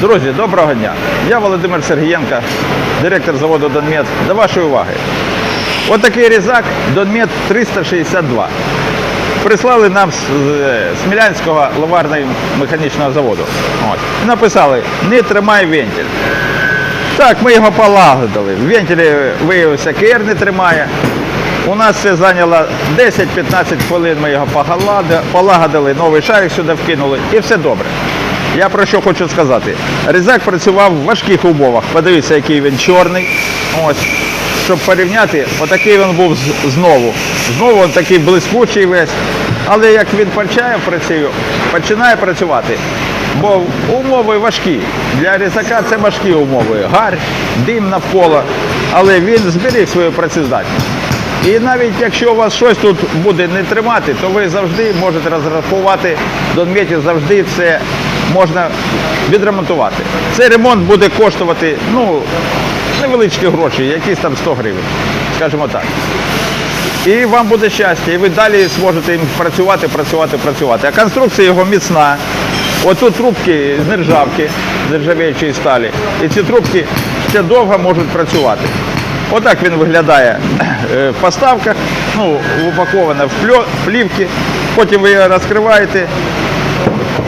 Друзі, доброго дня. Я Володимир Сергієнко, директор заводу Донмет. До вашої уваги. Ось такий різак Донмет 362. Прислали нам з Смілянського ловарного механічного заводу. Ось. Написали, не тримай вентиль. Так, ми його полагодили. В вентилі виявився КР не тримає. У нас це зайняло 10-15 хвилин, ми його полагодили, новий шарик сюди вкинули і все добре. Я про що хочу сказати. Різак працював в важких умовах. Подивіться, який він чорний. Ось. Щоб порівняти, отакий він був знову. Знову він такий блискучий весь. Але як він почає працює, починає працювати, бо умови важкі. Для різака це важкі умови. Гарь, дим навколо, але він зберіг свою працездатність. І навіть якщо у вас щось тут буде не тримати, то ви завжди можете розрахувати, до Донметі завжди це можна відремонтувати. Цей ремонт буде коштувати ну, невеличкі гроші, якісь там 100 гривень, скажімо так. І вам буде щастя, і ви далі зможете їм працювати, працювати, працювати. А конструкція його міцна. Отут трубки з нержавки, з нержавіючої сталі. І ці трубки ще довго можуть працювати. Отак він виглядає е, в поставках, ну, упаковано в плівки. Потім ви його розкриваєте.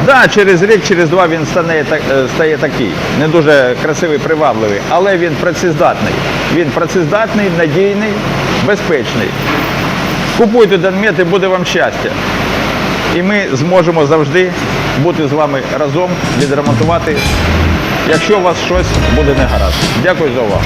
Да, через рік, через два він стане, е, стає такий, не дуже красивий, привабливий, але він працездатний. Він працездатний, надійний, безпечний. Купуйте Донмет і буде вам щастя. І ми зможемо завжди бути з вами разом, відремонтувати, якщо у вас щось буде негаразд. Дякую за увагу.